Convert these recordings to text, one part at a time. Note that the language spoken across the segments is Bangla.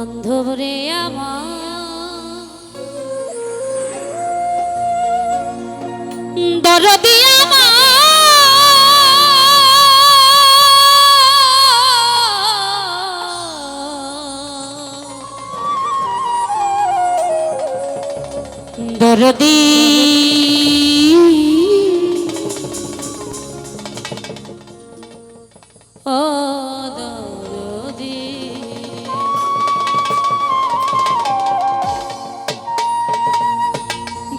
বান্ধব রে আমার। দরদি দরদি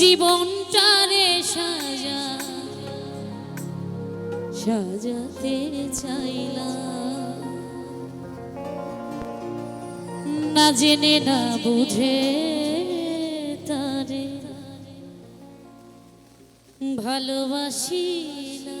জীবনটারে সাজা সাজাতে চাইলাম। না জেনে না বুঝে তারে ভালোবাসি না।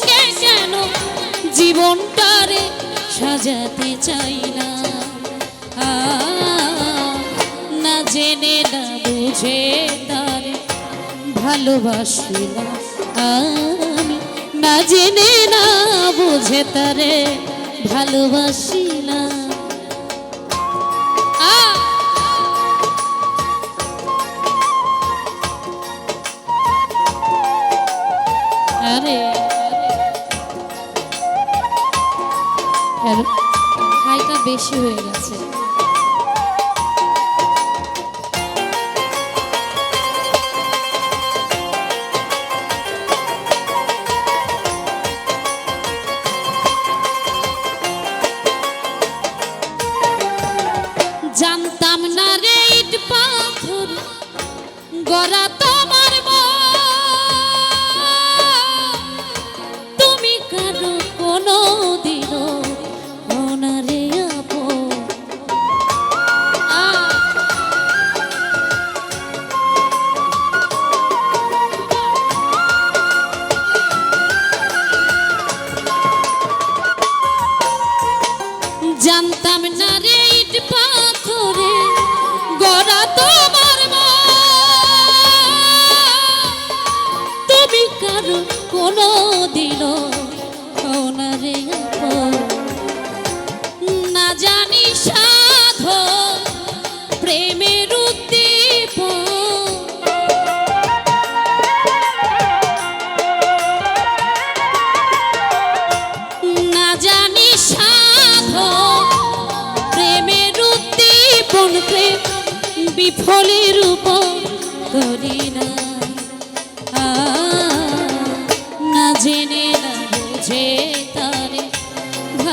জীবনটারে সাজাতে চাই না। না জেনে, না বুঝে তারে ভালোবাসি না। আমি না জেনে, না বুঝে তারে ভালোবাসি না। আরে বেশি হয়ে গেছে। জানতাম না রে ইট পাথর গড়া ওনারে আপন। না জানি সাধ প্রেমের উদ্দীপন না জানি সাধ প্রেমের উদ্দীপন প্রেম বিফলের উপর করি না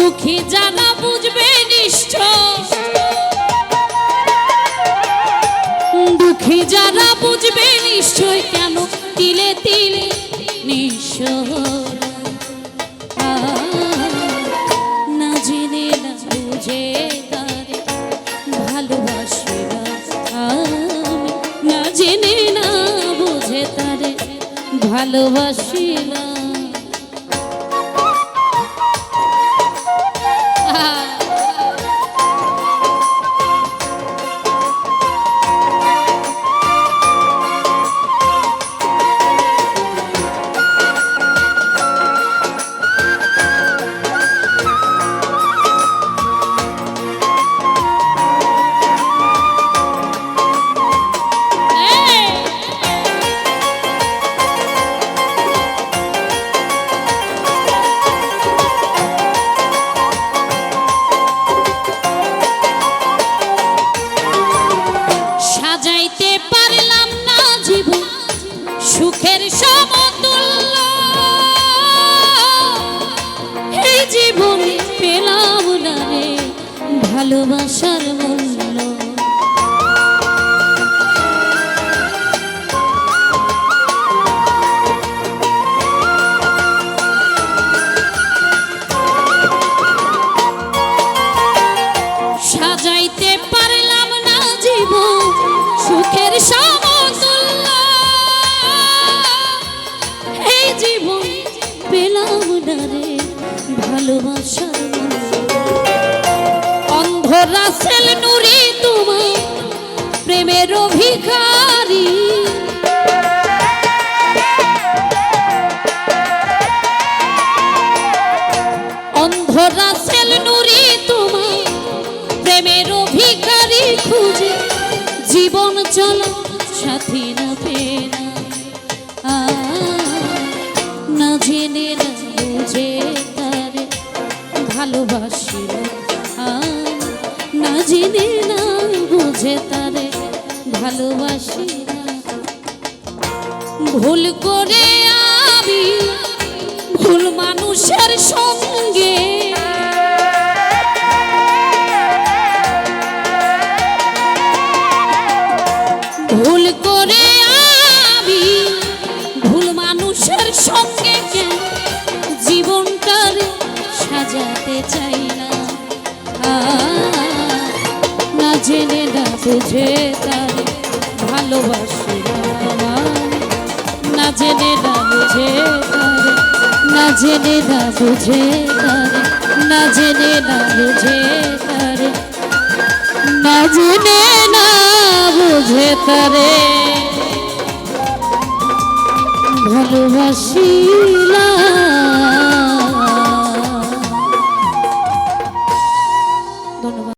দুঃখী যারা বুঝবে নিশ্চয়। দুঃখী যারা বুঝবে নিশ্চয় কেন তিলে তিলে নিঃস্ব না জেনে না বুঝে না জেনে না বুঝে তারে ভালোবাসি না। ভালোবাসার মূল্য। সাজাইতে রাসেল নুরি তোমার প্রেমের অভিখারী। অন্ধ রাসেল নুরি তোমার প্রেমের অভিকারী খুঁজে, জীবন চল সাথী না পেনা না। জেনে না বুঝে তারে ভালোবাসি না জেনে না, বুঝে তারে ভালোবাসি ভুল করে আমি ভুল মানুষের সঙ্গে ভুল করে আমি ভুল মানুষের সঙ্গে জীবনটার সাজাতে চাই। বুঝে তার ভালোবাসি না। জেনে না বুঝে তার, না জেনে না বুঝে তার, না জেনে না বুঝে তার, না জেনে না বুঝে তারে ভালোবাসি